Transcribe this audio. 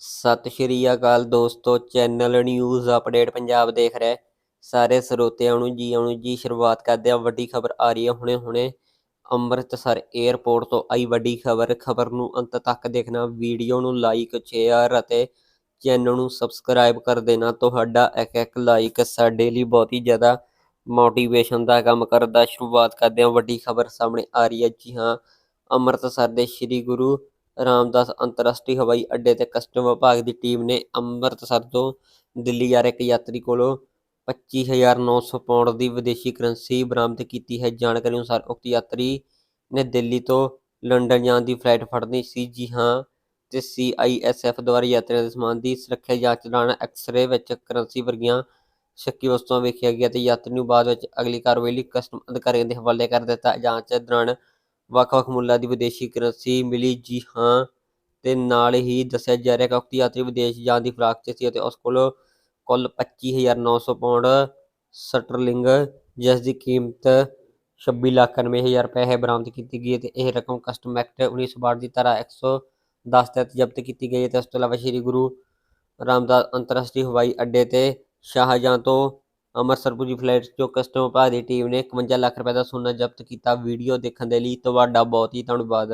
ਸਤਿ ਸ਼੍ਰੀ ਅਕਾਲ ਦੋਸਤੋ, channel news update Punjab ਦੇਖ ਰਹੇ। ਸਾਰੇ ਸਰੋਤਿਆਂ ਨੂੰ ਜੀ ਆਉਣ ਜੀ ਸ਼ੁਰੂਆਤ ਕਰਦੇ ਆ ਵੱਡੀ ਖਬਰ ਆ ਰਹੀ ਹੈ ਹੁਣੇ ਹੁਣੇ। ਅੰਮ੍ਰਿਤਸਰ 에ਅਰਪੋਰਟ ਤੋਂ ਆਈ ਵੱਡੀ ਖਬਰ। ਖਬਰ ਨੂੰ ਅੰਤ ਤੱਕ ਦੇਖਣਾ, ਵੀਡੀਓ ਨੂੰ ਲਾਈਕ ਸ਼ੇਅਰ ਅਤੇ ਚੈਨਲ ਨੂੰ ਸਬਸਕ੍ਰਾਈਬ ਕਰ ਦੇਣਾ। ਤੁਹਾਡਾ ਇੱਕ ਇੱਕ ਲਾਈਕ ਸਾਡੇ ਲਈ ਬਹੁਤ ਹੀ ਜ਼ਿਆਦਾ ਮੋਟੀਵੇਸ਼ਨ ਦਾ ਕੰਮ ਕਰਦਾ। ਸ਼ੁਰੂਆਤ ਕਰਦੇ ਹਾਂ। ਵੱਡੀ ਖਬਰ ਸਾਹਮਣੇ ਆ ਰਹੀ ਹੈ। ਜੀ ਹਾਂ, ਅੰਮ੍ਰਿਤਸਰ ਦੇ ਸ੍ਰੀ ਗੁਰੂ ਰਾਮਦਾਸ ਅੰਤਰਰਾਸ਼ਟਰੀ ਹਵਾਈ ਅੱਡੇ ਤੇ ਕਸਟਮ ਵਿਭਾਗ ਦੀ ਟੀਮ ਨੇ ਅੰਮ੍ਰਿਤਸਰ ਤੋਂ ਦਿੱਲੀ ਜਾ ਰਹੇ ਇੱਕ ਯਾਤਰੀ ਕੋਲੋਂ 25900 ਪਾਉਂਡ ਦੀ ਵਿਦੇਸ਼ੀ ਕਰੰਸੀ ਬਰਾਮਦ ਕੀਤੀ ਹੈ। ਜਾਣਕਾਰੀ ਅਨੁਸਾਰ ਉਕਤ ਯਾਤਰੀ ਨੇ ਦਿੱਲੀ ਤੋਂ ਲੰਡਨ ਜਾਣ ਦੀ ਫਲਾਈਟ ਫੜਨੀ ਸੀ। ਜੀ ਹਾਂ, ਤੇ ਸੀਆਈਐਸਐਫ ਦੁਆਰਾ ਯਾਤਰੀਆਂ ਦੇ ਸਮਾਨ ਦੀ ਸੁਰੱਖਿਆ ਜਾਂਚ ਦੌਰਾਨ ਐਕਸ-ਰੇ ਵਿੱਚ ਕਰੰਸੀ ਵਰਗੀਆਂ ਸ਼ੱਕੀ ਵਸਤੂਆਂ ਵੇਖਿਆ ਗਿਆ ਤੇ ਯਾਤਰੀ ਨੂੰ ਬਾਅਦ ਵਿੱਚ ਅਗਲੀ ਕਾਰਵਾਈ ਲਈ ਕਸਟਮ ਅਧਿਕਾਰੀਆਂ ਦੇ ਹਵਾਲੇ ਕਰ ਦਿੱਤਾ। ਜਾਂਚ ਦੌਰਾਨ ਵੱਖ-ਵੱਖ ਮੁੱਲਾਂ ਦੀ ਵਿਦੇਸ਼ੀ ਕਰੰਸੀ ਮਿਲੀ। ਜੀ ਹਾਂ, ਤੇ ਨਾਲ ਹੀ ਦੱਸਿਆ ਜਾ ਰਿਹਾ ਕਿ ਯਾਤਰੀ ਵਿਦੇਸ਼ ਜਾਣ ਦੀ ਫਿਰਾਕ 'ਚ ਸੀ ਅਤੇ ਉਸ ਕੋਲ ਕੁੱਲ 25900 ਪਾਉਂਡ ਸਟਰਲਿੰਗ, ਜਿਸ ਦੀ ਕੀਮਤ 26 ਲੱਖ 99000 ਰੁਪਏ ਹੈ ਬਰਾਮਦ ਕੀਤੀ ਗਈ ਹੈ ਤੇ ਇਹ ਰਕਮ ਕਸਟਮ ਐਕਟ 1962 ਦੀ ਧਾਰਾ 110 ਤਹਿਤ ਜ਼ਬਤ ਕੀਤੀ ਗਈ ਹੈ ਤੇ ਉਸ ਤੋਂ ਇਲਾਵਾ ਸ੍ਰੀ ਗੁਰੂ ਰਾਮਦਾਸ ਅੰਤਰਰਾਸ਼ਟਰੀ ਹਵਾਈ ਅੱਡੇ ਤੇ ਸ਼ਾਹਜਹਾਂ ਤੋਂ ਅੰਮ੍ਰਿਤਸਰ ਪੁੱਜੀ ਫਲਾਈਟ ਜੋ ਕਸਟਮ ਵਿਭਾਗ ਦੀ ਟੀਮ ਨੇ 51 ਲੱਖ ਰੁਪਏ ਦਾ ਸੋਨਾ ਜ਼ਬਤ ਕੀਤਾ। ਵੀਡੀਓ ਦੇਖਣ ਦੇ ਲਈ ਤੁਹਾਡਾ ਬਹੁਤ ਹੀ ਧੰਨਵਾਦ।